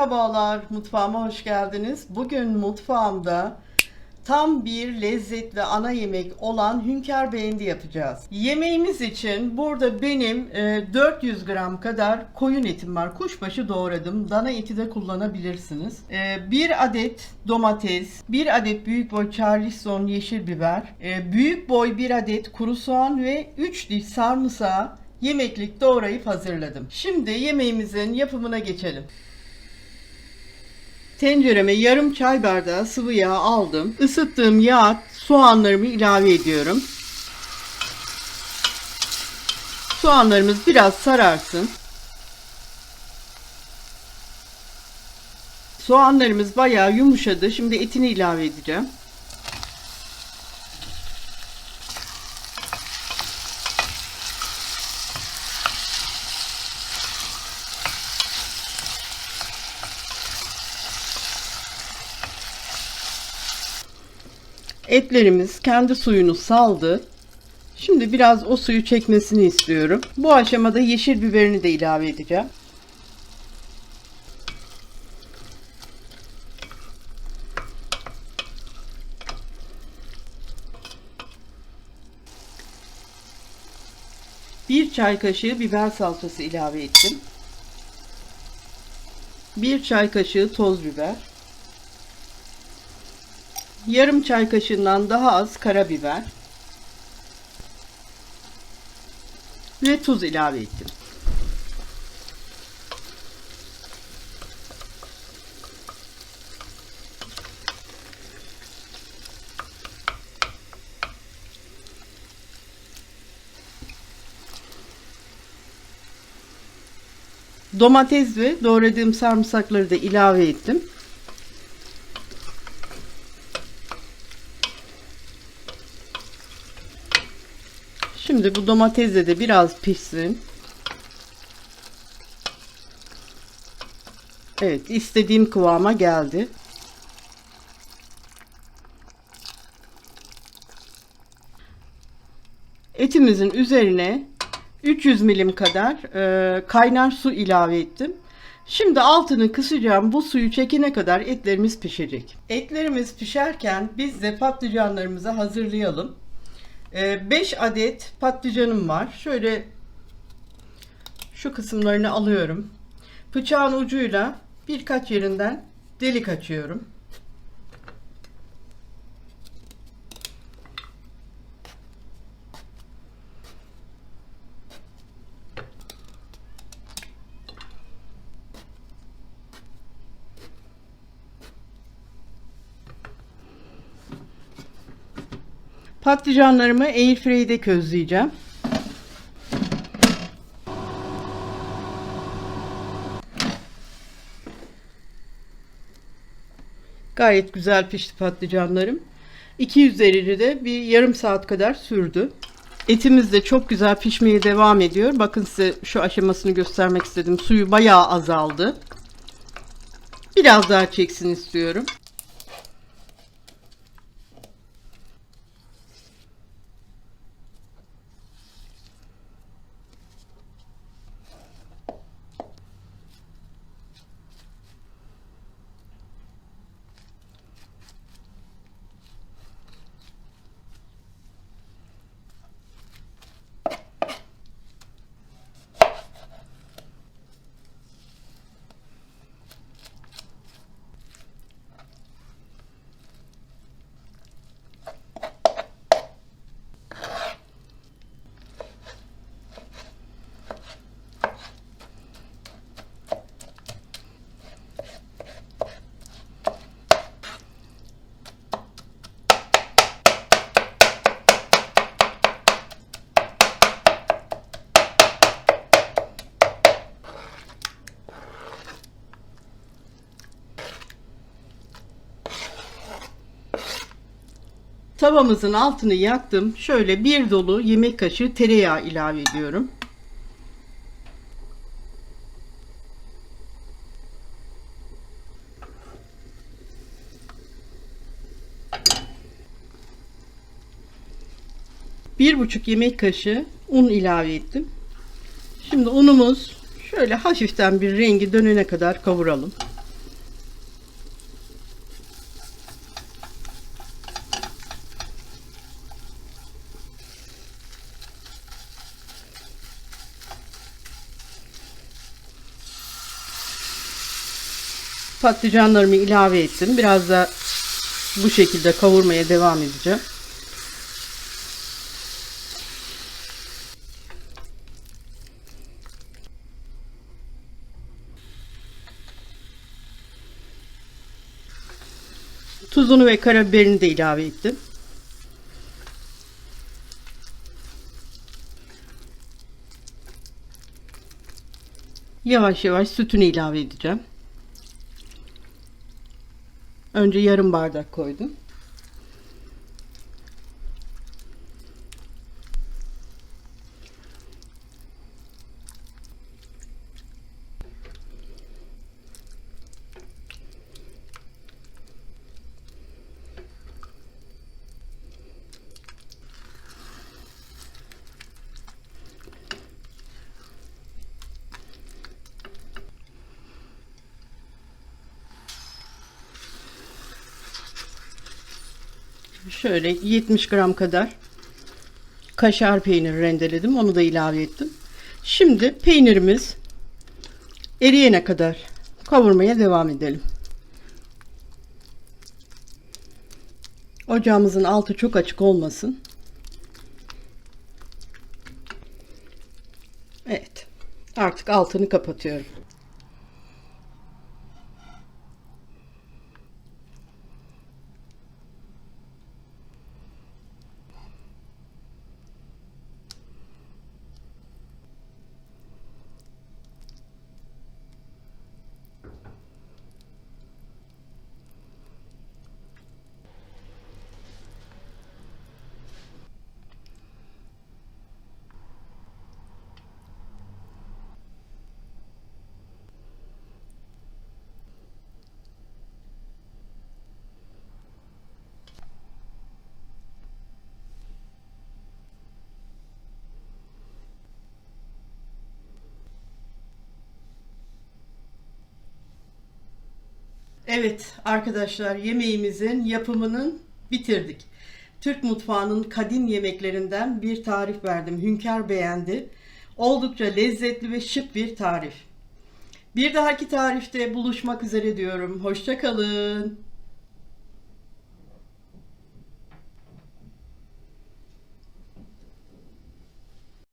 Merhabalar, mutfağıma hoş geldiniz. Bugün mutfağımda tam bir lezzetli ana yemek olan hünkâr beğendi yapacağız. Yemeğimiz için burada benim e, 400 gram kadar koyun etim var. Kuşbaşı doğradım. Dana eti de kullanabilirsiniz. E, bir adet domates, bir adet büyük boy charleston yeşil biber, e, büyük boy bir adet kuru soğan ve 3 diş sarımsağı yemeklik doğrayıp hazırladım. Şimdi yemeğimizin yapımına geçelim. Tencereme yarım çay bardağı sıvı yağ aldım. Isıttığım yağ soğanlarımı ilave ediyorum. Soğanlarımız biraz sararsın. Soğanlarımız bayağı yumuşadı. Şimdi etini ilave edeceğim. Etlerimiz kendi suyunu saldı. Şimdi biraz o suyu çekmesini istiyorum. Bu aşamada yeşil biberini de ilave edeceğim. Bir çay kaşığı biber salçası ilave ettim. Bir çay kaşığı toz biber. Yarım çay kaşığından daha az karabiber ve tuz ilave ettim. Domates ve doğradığım sarımsakları da ilave ettim. Şimdi bu domatesle de biraz pişsin. Evet, istediğim kıvama geldi. Etimizin üzerine 300 milim kadar e, kaynar su ilave ettim. Şimdi altını kısacağım. Bu suyu çekene kadar etlerimiz pişecek. Etlerimiz pişerken biz de patlıcanlarımızı hazırlayalım. 5 adet patlıcanım var. Şöyle şu kısımlarını alıyorum. Bıçağın ucuyla birkaç yerinden delik açıyorum. Patlıcanlarımı airfryer'de közleyeceğim. Gayet güzel pişti patlıcanlarım. 200 derecede bir yarım saat kadar sürdü. Etimiz de çok güzel pişmeye devam ediyor. Bakın size şu aşamasını göstermek istedim. Suyu bayağı azaldı. Biraz daha çeksin istiyorum. Tavamızın altını yaktım. Şöyle bir dolu yemek kaşığı tereyağı ilave ediyorum. Bir buçuk yemek kaşığı un ilave ettim. Şimdi unumuz şöyle hafiften bir rengi dönene kadar kavuralım. Patlıcanlarımı ilave ettim. Biraz da bu şekilde kavurmaya devam edeceğim. Tuzunu ve karabiberini de ilave ettim. Yavaş yavaş sütünü ilave edeceğim. Önce yarım bardak koydum. Şöyle 70 gram kadar kaşar peyniri rendeledim. Onu da ilave ettim. Şimdi peynirimiz eriyene kadar kavurmaya devam edelim. Ocağımızın altı çok açık olmasın. Evet. Artık altını kapatıyorum. Evet arkadaşlar yemeğimizin yapımının bitirdik. Türk mutfağının kadim yemeklerinden bir tarif verdim. Hünkar beğendi. Oldukça lezzetli ve şık bir tarif. Bir dahaki tarifte buluşmak üzere diyorum. Hoşçakalın.